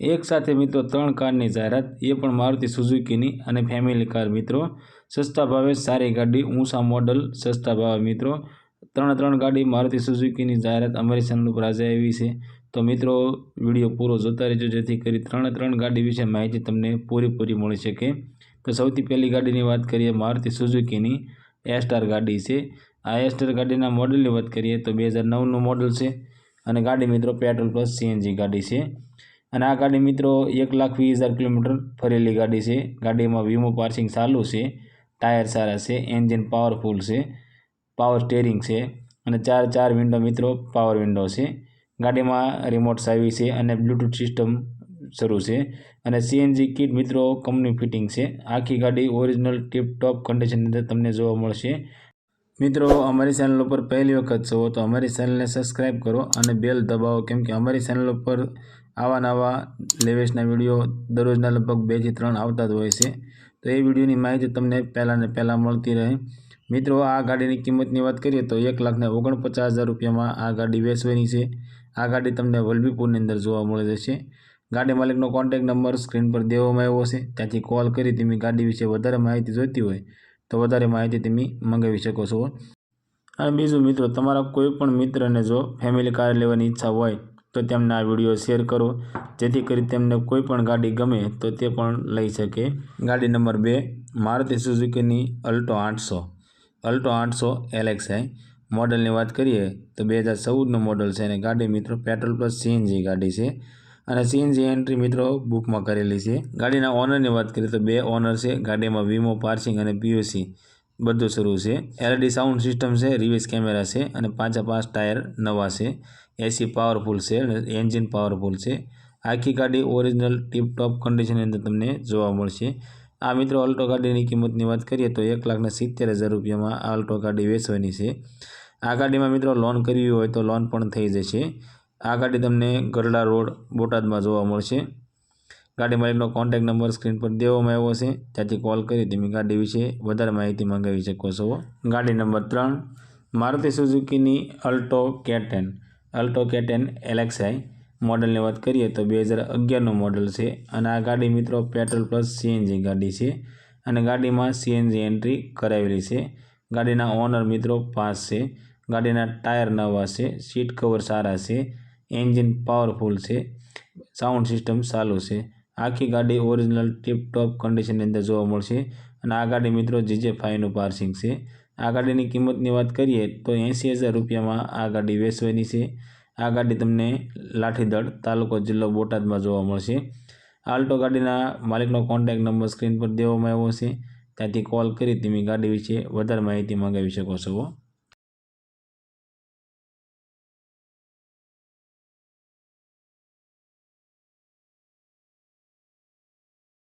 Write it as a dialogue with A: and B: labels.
A: એક સાથે મિત્રો ત્રણ કારની જાહેરાત, એ પણ મારુતિ સુઝુકીની અને ફેમિલી કાર મિત્રો. સસ્તા ભાવે સારી ગાડી, ઊંચા મોડલ સસ્તા ભાવે મિત્રો. ત્રણ ત્રણ ગાડી મારુતિ સુઝુકીની જાહેરાત અમારી ચેનલ ઉપર આજે આવી છે. તો મિત્રો, વીડિયો પૂરો જોતા રહેજો, જેથી કરી ત્રણે ત્રણ ગાડી વિશે માહિતી તમને પૂરેપૂરી મળી શકે. તો સૌથી પહેલી ગાડીની વાત કરીએ, મારુતિ સુઝુકીની એસ્ટાર ગાડી છે. આ એસ્ટાર ગાડીના મોડલની વાત કરીએ, તો બે હજાર નવનું મોડલ છે. અને ગાડી મિત્રો પેટ્રોલ પ્લસ સીએનજી ગાડી છે. અને આ ગાડી મિત્રો એક લાખ વીસ હજાર કિલોમીટર ફરેલી ગાડી છે. ગાડીમાં વીમો પાર્સિંગ ચાલુ છે. ટાયર સારા છે. એન્જિન પાવરફુલ છે. પાવર સ્ટેરિંગ છે. અને ચાર ચાર વિન્ડો મિત્રો પાવર વિન્ડો છે. ગાડીમાં રિમોટ સાવી છે અને બ્લૂટૂથ સિસ્ટમ શરૂ છે. અને સીએનજી કિટ મિત્રો કંપની ફિટિંગ છે. આખી ગાડી ઓરિજિનલ ટીપ ટોપ કન્ડિશનની અંદર તમને જોવા મળશે. મિત્રો, અમારી ચેનલ ઉપર પહેલી વખત છો તો અમારી ચેનલને સબસ્ક્રાઈબ કરો અને બેલ દબાવો. કેમ કે અમારી ચેનલ ઉપર આવા નવા લેવેસના વીડિયો દરરોજના લગભગ બેથી ત્રણ આવતા જ હોય છે. તો એ વિડીયોની માહિતી તમને પહેલાં ને પહેલાં મળતી રહે. મિત્રો, આ ગાડીની કિંમતની વાત કરીએ તો એક લાખને ઓગણપચાસ હજાર રૂપિયામાં આ ગાડી વેચવાની છે. આ ગાડી તમને વલભીપુરની અંદર જોવા મળે જશે. ગાડી માલિકનો કોન્ટેક નંબર સ્ક્રીન પર દેવામાં આવ્યો છે. ત્યાંથી કોલ કરી તમે ગાડી વિશે વધારે માહિતી જોઈતી હોય તો વધારે માહિતી તમે મંગાવી શકો છો. અને બીજું મિત્રો, તમારા કોઈ પણ મિત્રને જો ફેમિલી કાર લેવાની ઈચ્છા હોય તો તેમને આ વીડિયો શેર કરો. જેથી કરી તેમને કોઈ પણ ગાડી ગમે તો તે પણ લઈ શકે. ગાડી નંબર બે, મારુતિ સુઝુકીની અલ્ટો આઠસો. અલ્ટો આઠસો એલેક્સાઈ મોડલની વાત કરીએ તો બે હજાર ચૌદનું મોડલ છે અને ગાડી મિત્રો પેટ્રોલ પ્લસ સીએનજી ગાડી છે. અને સીએનજી એન્ટ્રી મિત્રો બુકમાં કરેલી છે. ગાડીના ઓનરની વાત કરીએ તો બે ઓનર છે. ગાડીમાં વીમો, પાર્સિંગ અને પીયુસી બધું શરૂ છે. એલઈડી સાઉન્ડ સિસ્ટમ છે, રિવર્સ કેમેરા છે અને પાંચા પાંચ ટાયર નવા છે. એસી પાવરફુલ છે એન્જિન પાવરફુલ છે. આખી ગાડી ઓરિજિનલ ટીપટોપ કન્ડિશનની અંદર તમને જોવા મળશે. આ મિત્રો અલ્ટો ગાડીની કિંમતની વાત કરીએ તો એક લાખને સિત્તેર હજાર રૂપિયામાં આ અલ્ટો ગાડી વેચવાની છે. આ ગાડીમાં મિત્રો લોન કરવી હોય તો લોન પણ થઈ જશે. આ ગાડી તમને ગરડા રોડ બોટાદમાં જોવા મળશે. ગાડી માલિકનો કોન્ટેક નંબર સ્ક્રીન પર દેવામાં આવ્યો છે. ત્યાંથી કોલ કરી તમે ગાડી વિશે વધારે માહિતી મંગાવી શકો છો. ગાડી નંબર ત્રણ, Maruti સુઝુકીની Alto K ten Alto K ten LXI મોડલની વાત કરીએ તો બે હજાર અગિયારનું મોડલ છે અને આ ગાડી મિત્રો પેટ્રોલ પ્લસ સીએનજી ગાડી છે અને ગાડીમાં સીએનજી એન્ટ્રી કરાવેલી છે. ગાડીના ઓનર મિત્રો પાસ છે. ગાડીના ટાયર નવા છે. સીટ કવર સારા છે. એન્જિન પાવરફુલ છે. સાઉન્ડ સિસ્ટમ ચાલુ છે. આખી ગાડી ઓરિજિનલ ટીપટોપ કન્ડિશનની અંદર જોવા મળશે અને આ ગાડી મિત્રો જીજે ફાઈવનું પાર્સિંગ છે. આ ગાડીની કિંમતની વાત કરીએ તો એંસી હજાર રૂપિયામાં આ ગાડી વેચવાની છે. આ ગાડી તમને લાઠીદળ તાલુકો જિલ્લો બોટાદમાં જોવા મળશે. આલ્ટો ગાડીના માલિકનો કોન્ટેક નંબર સ્ક્રીન પર દેવામાં આવ્યો છે. ત્યાંથી કોલ કરી તમે ગાડી વિશે વધારે માહિતી મંગાવી શકો છો.